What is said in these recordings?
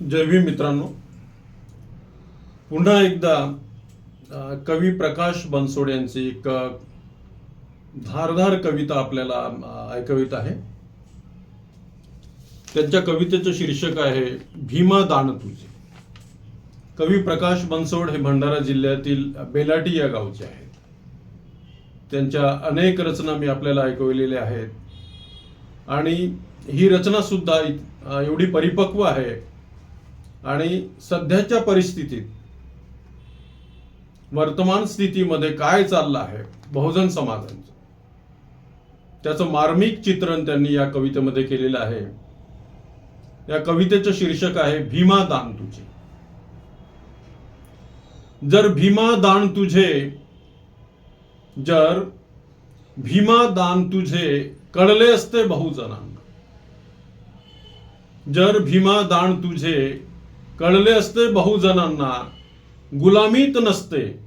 जय भीम मित्रांनो. पुन्हा एकदा कवी प्रकाश बनसोड यांची एक धारधार कविता आपल्याला ऐकवित आहे. त्यांच्या कवितेचं शीर्षक आहे भीमा दान तुझे कवी प्रकाश बनसोड हे भंडारा जिल्ह्यातील बेलाटी या गावचे आहेत. त्यांच्या अनेक रचना मी आपल्याला ऐकवलेल्या आहेत. आणि ही रचना सुद्धा एवढी परिपक्व आहे आणि सध्याच्या परिस्थितीत वर्तमान स्थितीमध्ये काय चाललं आहे बहुजन समाजांचं? त्याचं मार्मिक चित्रण त्यांनी या कवितेमध्ये केलेलं आहे. या कवितेचं शीर्षक आहे भीमा दान तुझे. जर भीमा दान तुझे जर भीमा दान तुझे कळले असते बहुजनांना जर भीमा दान तुझे कळले असते बहुजनांना गुलामीत नसते.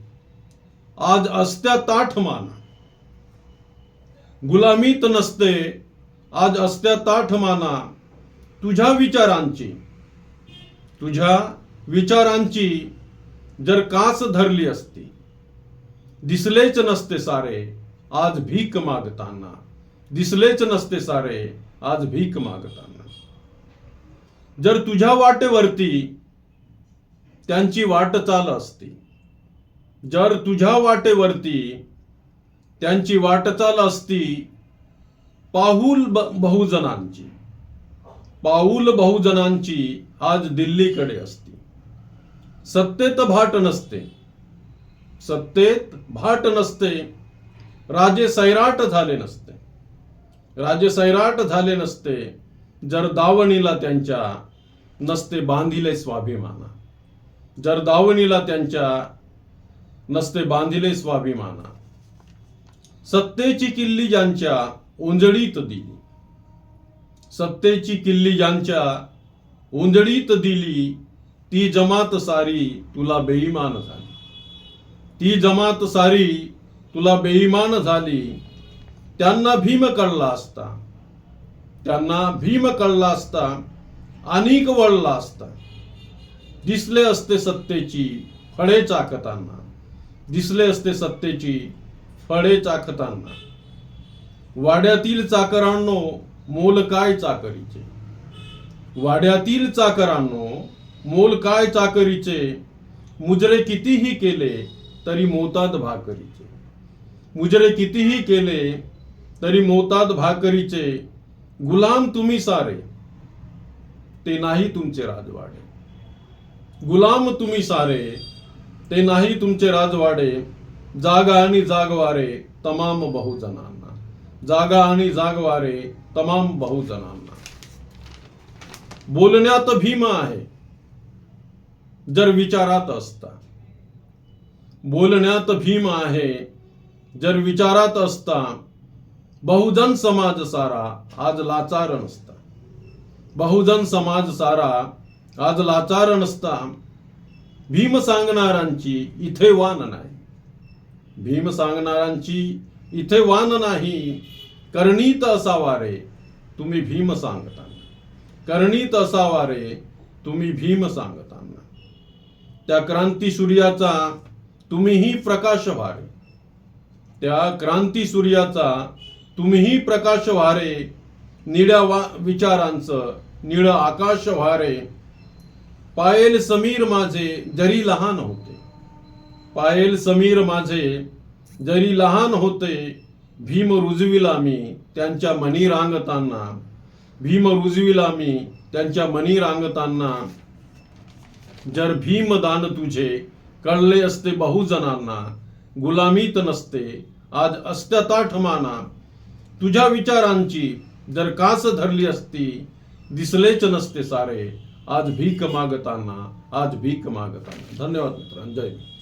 आज असत्या ताठ माना गुलामीत नसते आज असत्या ताठ माना तुझ्या विचारांची. तुझ्या विचारांची जर कास धरली असती. दिसलेच नसते सारे आज भीक मागताना. दिसलेच नसते सारे आज भीक मागताना. जर तुझ्या वाटेवरती त्यांची वाटचाल असते असती. जर तुझ्या वाटेवरती त्यांची वाटचाल असती पाहुल ब- बहुजनांची. पाऊल बहुजनांची आज दिल्लीकडे असती. सत्तेत भाट नसते. सत्तेत भाट नसते. राजे सैराट झाले नसते. राजे सैराट झाले नसते. जर दावणीला त्यांच्या नसते बांधिले स्वाभिमाना जर दावणीला त्यांच्या नसते बांधिले स्वाभिमाना सत्तेची किल्ली ज्यांच्या उंजळीत दिली. सत्तेची किल्ली ज्यांच्या उंजळीत दिली ती जमात सारी तुला बेईमान झाली. ती जमात सारी तुला बेईमान झाली. त्यांना भीम कळला असता. त्यांना भीम कळला असता. अनेक वळला असता. दिसले असते सत्तेची फळे चाकताना. दिसले असते सत्तेची फळे चाकताना. वाड्यातील चाकरांनो मोल काय चाकरीचे? वाड्यातील चाकरांनो मोल काय चाकरीचे? मुजरे कितीही केले तरी मोतात भाकरीचे. मुजरे कितीही केले तरी मोतात भाकरीचे. गुलाम तुम्ही सारे ते नाही तुमचे राजवाडे. गुलाम तुम्ही सारे ते नाही तुमचे राजवाडे जागा आणि जागवारे तमाम बहुजनांना. जागा आणि जागवारे तमाम बहुजनांना. बोलण्यात भीम आहे जर विचारात असता. बोलण्यात भीम आहे जर विचारात असता. बहुजन समाज सारा आज लाचार नसता. बहुजन समाज सारा आज लाचार नसता. भीम सांगणारांची इथे वान नाही. भीम सांगणारांची इथे वान नाही. करणीत असावा रे तुम्ही भीम सांगताना. करणीत असावा रे तुम्ही भीम सांगताना. त्या क्रांती सूर्याचा तुम्हीही प्रकाश व्हारे. त्या क्रांती सूर्याचा तुम्हीही प्रकाश व्हारे. निळ्या वा विचारांचं निळं आकाश व्हारे. पायल समीर माझे जरी लहान होते पायल समीर माझे जरी लहान होते भीम रुजविला मी त्यांच्या मनी रांगताना भीम रुजविला मी त्यांच्या मनी रांगताना. जर भीमदान तुझे कळले असते बहुजनांना गुलामीत नसते आज असत्या माना. तुझ्या विचारांची जर कास धरली असती दिसलेच नसते सारे. आज भीक मागताना आज भीक मागताना. धन्यवाद मित्रांनो. जय